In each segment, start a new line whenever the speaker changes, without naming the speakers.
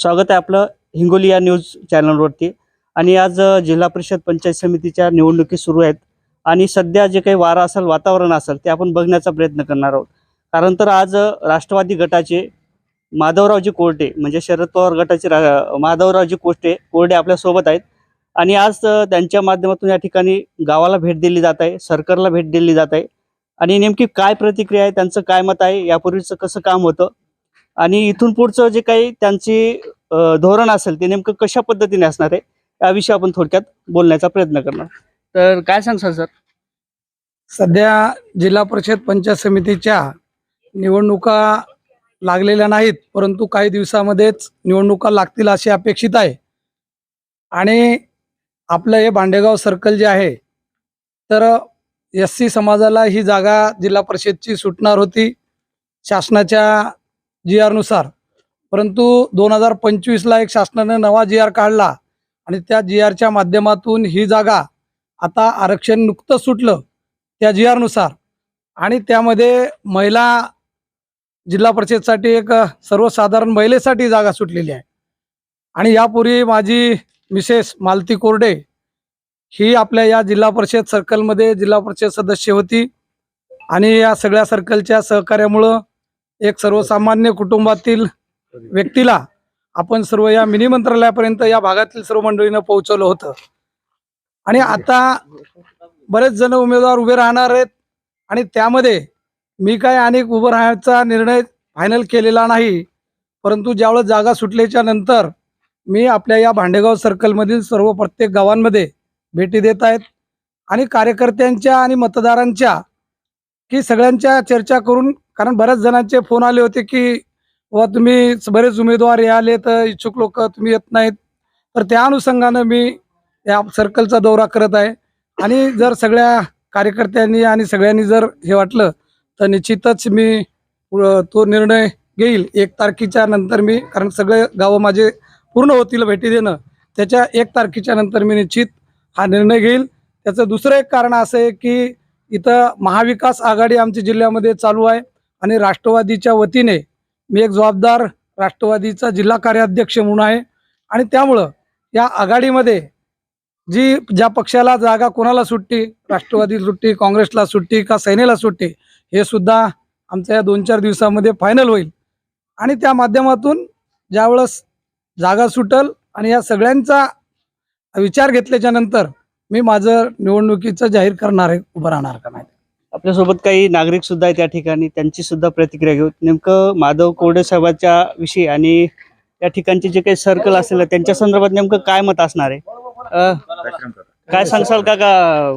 स्वागत आहे आपलं हिंगोली या न्यूज चॅनलवरती. आणि आज जिल्हा परिषद पंचायत समितीच्या निवडणुकी सुरू आहेत. आणि सध्या जे काही वारा असेल वातावरण असेल ते आपण बघण्याचा प्रयत्न करणार आहोत. कारण तर आज राष्ट्रवादी गटाचे माधवरावजी कोर्टे म्हणजे शरद पवार गटाचे रा माधवरावजी कोष्टे कोरडे आपल्यासोबत आहेत. आणि आज त्यांच्या माध्यमातून या ठिकाणी गावाला भेट दिली जात आहे सरकारला भेट दिली जात आहे. आणि नेमकी काय प्रतिक्रिया आहे त्यांचं काय मत आहे यापूर्वीचं कसं काम होतं आणि इथून पुढचं जे काही त्यांची धोरण असेल ते नेमकं कशा पद्धतीने असणार आहे याविषयी आपण थोडक्यात बोलण्याचा प्रयत्न करणार. तर काय सांगसाल सर?
सध्या जिल्हा परिषद पंचायत समितीच्या निवडणुका लागलेल्या नाहीत परंतु काही दिवसामध्येच निवडणुका लागतील अशी अपेक्षित आहे. आणि आपलं हे भांडेगाव सर्कल जे आहे तर एस सी समाजाला ही जागा जिल्हा परिषदची सुटणार होती. शासनाच्या जी आरनुसार परंतु दोन हजार पंचवीसला एक शासनानं नवा जी आर काढला आणि त्या जी आरच्या माध्यमातून ही जागा आता आरक्षण नुकतंच सुटलं त्या जी आरनुसार आणि त्यामध्ये महिला जिल्हा परिषदसाठी एक सर्वसाधारण महिलेसाठी जागा सुटलेली आहे. आणि यापूर्वी माझी मिसेस मालती कोरडे ही आपल्या या जिल्हा परिषद सर्कलमध्ये जिल्हा परिषद सदस्य होती. आणि या सगळ्या सर्कलच्या सहकार्यामुळं एक सर्वसामान्य कुटुंबातील व्यक्तीला आपण सर्व या मिनी मंत्रालयापर्यंत या भागातील सर्व मंडळीनं पोहोचवलं होतं. आणि आता बरेच जण उमेदवार उभे राहणार आहेत आणि त्यामध्ये मी काय अनेक उभं राहण्याचा निर्णय फायनल केलेला नाही परंतु ज्यावेळेस जागा सुटल्याच्या नंतर मी आपल्या या भांडेगाव सर्कलमधील सर्व प्रत्येक गावांमध्ये भेटी देत आहेत आणि कार्यकर्त्यांच्या आणि मतदारांच्या की सगळ्यांच्या चर्चा करून कारण बऱ्याच जणांचे फोन आले होते की व तुम्ही बरेच उमेदवार हे आले तर इच्छुक लोक तुम्ही येत नाहीत. तर त्या अनुषंगानं मी या सर्कलचा दौरा करत आहे. आणि जर सगळ्या कार्यकर्त्यांनी आणि सगळ्यांनी जर हे वाटलं तर निश्चितच मी तो निर्णय घेईल. एक तारखेच्या नंतर मी कारण सगळे गावं माझे पूर्ण होतील भेटी देणं त्याच्या एक तारखेच्या नंतर मी निश्चित हा निर्णय घेईल. त्याचं दुसरं एक कारण असं आहे की इथं महाविकास आघाडी आमच्या जिल्ह्यामध्ये चालू आहे. आणि राष्ट्रवादीच्या वतीने मी एक जबाबदार राष्ट्रवादीचा जिल्हा कार्याध्यक्ष म्हणून आहे. आणि त्यामुळं या आघाडीमध्ये जी ज्या पक्षाला जागा कोणाला सुटती राष्ट्रवादी सुट्टी काँग्रेसला सुट्टी का सेनेला सुट्टी हे सुद्धा आमच्या या दोन चार दिवसामध्ये फायनल होईल. आणि त्या माध्यमातून ज्यावेळेस जागा सुटल आणि या सगळ्यांचा विचार घेतल्याच्या नंतर मी माझं निवडणुकीचं जाहीर करणार आहे उभं राहणार का नाही.
आपल्यासोबत काही नागरिक सुद्धा आहेत त्या ठिकाणी. त्यांची सुद्धा प्रतिक्रिया घेऊ. नेमकं माधव कोरडे साहेबाच्या विषयी आणि या ठिकाणचे जे काही सर्कल असेल त्यांच्या संदर्भात नेमकं काय मत असणार आहे? काय सांगसाल का का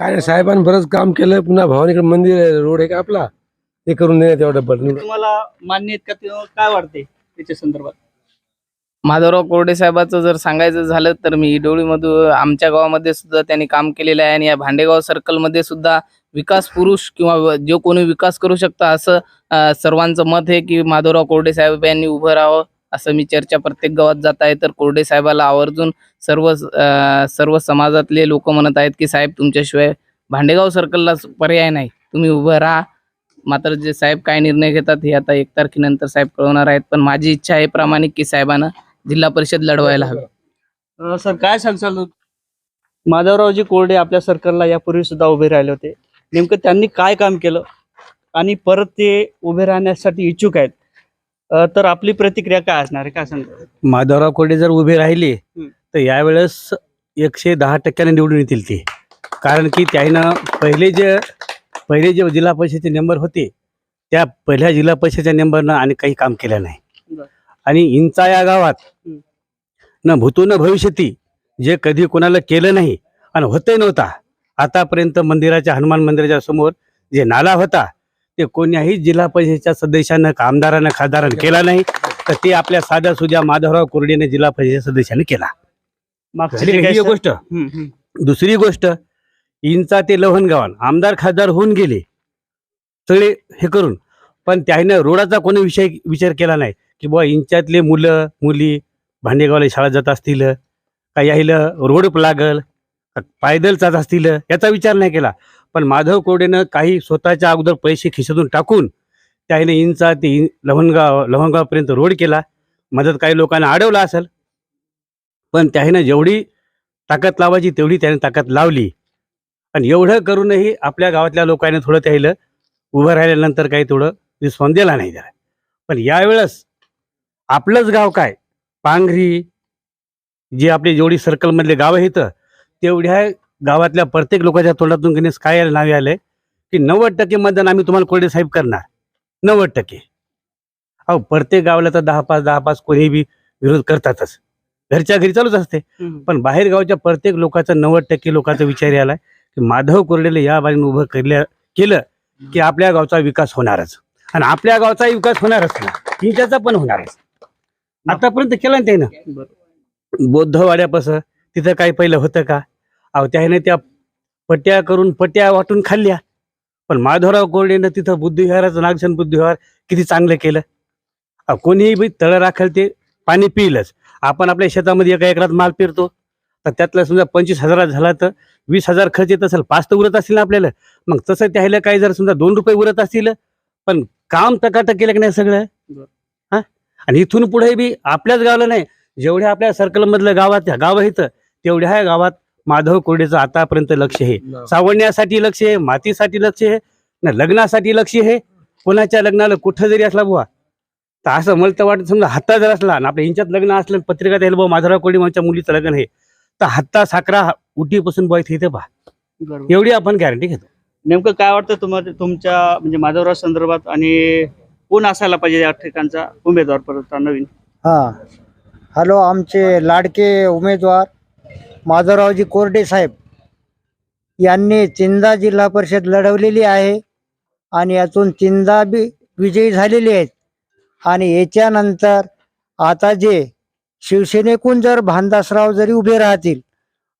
काय साहेबांनी बरंच काम केलं. पुन्हा भवानीकडे मंदिर आहे, रोड आहे का आपला? ते करून देण्यात एवढं डबल
तुम्हाला मान्य आहेत का? ते काय वाटते त्याच्या संदर्भात?
माधवराव कोरडे साहेबाचं जर सांगायचं झालं तर मी इडोळीमधून आमच्या गावामध्ये सुद्धा त्यांनी काम केलेलं आहे आणि या भांडेगाव सर्कलमध्ये सुद्धा विकास पुरुष किंवा जो कोणी विकास करू शकता असं सर्वांचं मत आहे की माधवराव कोरडे साहेब यांनी उभं राहावं असं मी चर्चा प्रत्येक गावात जात आहे. तर कोरडे साहेबाला आवर्जून सर्व सर्व समाजातले लोक म्हणत आहेत की साहेब तुमच्याशिवाय भांडेगाव सर्कलला पर्याय नाही. तुम्ही उभं राहा. मात्र जे साहेब काय निर्णय घेतात हे आता एक तारखेनंतर साहेब कळवणार आहेत. पण माझी इच्छा आहे प्रामाणिक की साहेबांना जिल्हा परिषद लढवायला हवी.
सर काय सांगसाल माधवरावजी कोरडे आपल्या सरकारला यापूर्वी सुद्धा उभे राहिले होते. नेमकं त्यांनी काय काम केलं आणि परत ते उभे राहण्यासाठी इच्छुक आहेत तर आपली प्रतिक्रिया काय असणार आहे काय सांगता
माधवराव कोरडे जर उभे राहिले. तर यावेळेस एकशे दहा टक्क्याने निवडून येतील ते कारण की त्यानं पहिले जे पहिले जे जिल्हा परिषदेचे नंबर होते त्या पहिल्या जिल्हा परिषदेच्या नंबरनं आणि काही काम केलं नाही. आणि इंचा या गावात. न भूतो न भविष्यती जे कधी कोणाला केलं नाही आणि होतही नव्हता आतापर्यंत मंदिराच्या हनुमान मंदिराच्या समोर जे नाला होता ते कोण्याही जिल्हा परिषदेच्या सदस्यानं आमदारानं खासदारानं केला नाही. तर ते आपल्या साध्या सुध्या माधवराव कोरडेने जिल्हा परिषद सदस्याने केला. ही गोष्ट. दुसरी गोष्ट इंचा ते लवणगावान आमदार खासदार होऊन गेले. सगळे हे करून. पण त्याने रोडाचा कोणी विषय विचार केला नाही. की बुवा इंच्यातले मुलं मुली भांडेगावला शाळा जात असतील का यायला रोड लागल. पायदल जात असतील याचा विचार नाही केला. पण माधव कोडेनं काही स्वतःच्या अगोदर पैसे खिशातून टाकून त्याने इंचा ते इन- लवणगाव लवणगावपर्यंत रोड केला. मदत काही लोकांना अडवला असेल. पण त्याने जेवढी ताकद लावायची तेवढी त्याने ताकद लावली. आणि एवढं करूनही आपल्या गावातल्या लोकांनी थोडं त्याला उभं राहिल्यानंतर काही थोडं रिस्पॉन्स दिला नाही त्याला. पण यावेळेस आपलंच गाव काय? पांघरी जी आपली जेवढी सर्कलमधले गावं आहेत तेवढ्या गावातल्या प्रत्येक लोकांच्या तोंडातून कधी काय नावे आले की नव्वद टक्के मतदान आम्ही तुम्हाला कोरडे साहेब करणार. नव्वद टक्के. अहो प्रत्येक गावाला तर दहा पाच दहा पाच कोणी बी विरोध करतातच. घरच्या घरी चालूच असते. पण बाहेर गावच्या प्रत्येक लोकांचा नव्वद टक्के लोकांचा विचार यायला की माधव कोरडेला या बाजूने उभं केल्या केलं की आपल्या गावचा विकास होणारच. आणि आपल्या गावचा विकास होणारच ना. हिंच्याचा पण होणारच. आतापर्यंत केला ना त्यानं. बौद्धवाड्यापासून तिथं काही पहिलं होतं का? अहो त्याने त्या पट्ट्या करून पट्ट्या वाटून खाल्ल्या. पण माधवराव कोरडेनं तिथं बुद्धिविहाराचं नागशन बुद्धिविहार किती चांगलं केलं. अहो, कोणीही बी तळं राखेल ते पाणी पिईलच. आपण आपल्या शेतामध्ये एका एकरात माल पेरतो. तर त्यातला समजा पंचवीस हजारात झाला तर वीस हजार खर्च येत असेल पाच तर उरत असतील ना आपल्याला. मग तसं त्याला काही जर समजा दोन रुपये उरत असतील पण काम टकाटक केलं की नाही सगळं. हा? आणि इथून पुढे बी आपल्याच गावाला नाही जेवढ्या आपल्या सर्कलमधल्या गावात गाव आहेत तेवढ्या ह्या गावात माधव कोरडेचं आतापर्यंत लक्ष आहे. सावण्यासाठी लक्ष आहे मातीसाठी लक्ष आहे ना लग्नासाठी लक्ष आहे. कोणाच्या लग्नाला कुठं जरी असला बुवा तर असं मला तर वाटतं समजा हत्ता जर असला आणि आपल्या यांच्यात लग्न असलं पत्रिका द्यायला बुवा माधवराव कोरडे माझ्या मुलीचं लग्न आहे तर हत्ता साखरा उटीपासून बुवा इथे इथे पहा. एवढी आपण गॅरंटी घेतो.
नेमकं काय वाटतं तुम्हाला तुमच्या म्हणजे माधवराव संदर्भात आणि कोण असायला पाहिजे या ठिकाणचा उमेदवार परत नवीन?
हां. हॅलो आमचे लाडके उमेदवार माधवरावजी कोरडे साहेब यांनी चिंदा जिल्हा परिषद लढवलेली आहे आणि यातून चिंदा बी विजयी झालेली आहेत. आणि याच्यानंतर आता जे शिवसेनेकून जर भानदासराव जरी उभे राहतील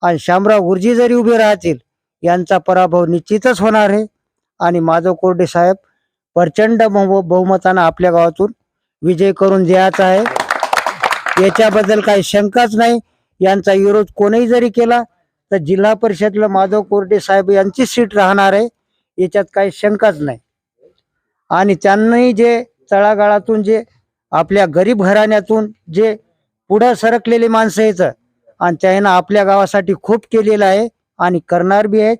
आणि शामराव गुरुजी जरी उभे राहतील यांचा पराभव निश्चितच होणार आहे. आणि माधव कोरडे साहेब प्रचंड बहुमतानं आपल्या गावातून विजय करून द्यायचा आहे. याच्याबद्दल काही शंकाच नाही. यांचा विरोध कोणीही जरी केला तर जिल्हा परिषदला माधव कोरडे साहेब यांची सीट राहणार आहे याच्यात काही शंकाच नाही. आणि त्यांनाही जे तळागाळातून जे आपल्या गरीब घराण्यातून जे पुढं सरकलेली माणसं आहेत आणि त्यानं आपल्या गावासाठी खूप केलेलं आहे आणि करणार बी आहेत.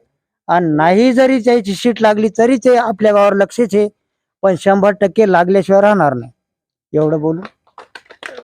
आणि नाही जरी त्याची सीट लागली तरी ते आपल्या गावावर लक्षच आहे पण शंभर टक्के लागल्याशिवाय राहणार नाही. एवढं बोलू